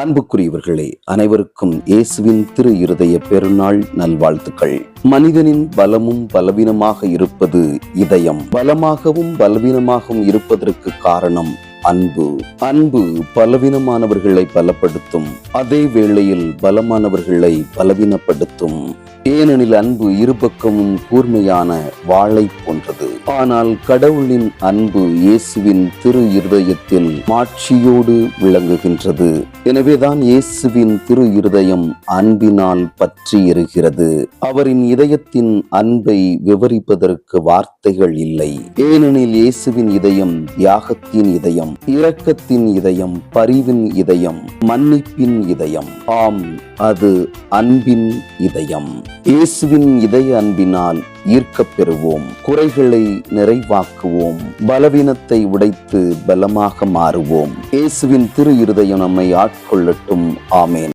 அன்புக்குரியவர்களே அனைவருக்கும் இயேசுவின் திரு இருதய பெருநாள் நல்வாழ்த்துக்கள். மனிதனின் பலமும் பலவீனமாக இருப்பது இதயம். பலமாகவும் பலவீனமாகவும் இருப்பதற்கு காரணம் அன்பு. அன்பு பலவீனமானவர்களை பலப்படுத்தும். அதே வேளையில் பலமானவர்களை பலவீனப்படுத்தும். ஏனெனில் அன்பு இருபக்கமும் கூர்மையான வாளை போன்றது. ஆனால் கடவுளின் அன்பு இயேசுவின் திரு இருதயத்தில் மாட்சியோடு விளங்குகின்றது. எனவேதான் இயேசுவின் திரு இருதயம் அன்பினால் பற்றி எறுகிறது அவரின் இதயத்தின் அன்பை விவரிப்பதற்கு வார்த்தைகள் இல்லை. ஏனெனில் இயேசுவின் இதயம் தியாகத்தின் இதயம் இரக்கத்தின் இதயம் பரிவின் இதயம் மன்னிப்பின் இதயம். ஆம் அது அன்பின் இதயம். இயேசுவின் இதய அன்பினால் ஈர்க்கப் பெறுவோம் குறைகளை நிறைவாக்குவோம். பலவீனத்தை உடைத்து பலமாக மாறுவோம். இயேசுவின் திரு இருதயம் நம்மை ஆட்கொள்ளட்டும். ஆமேன்.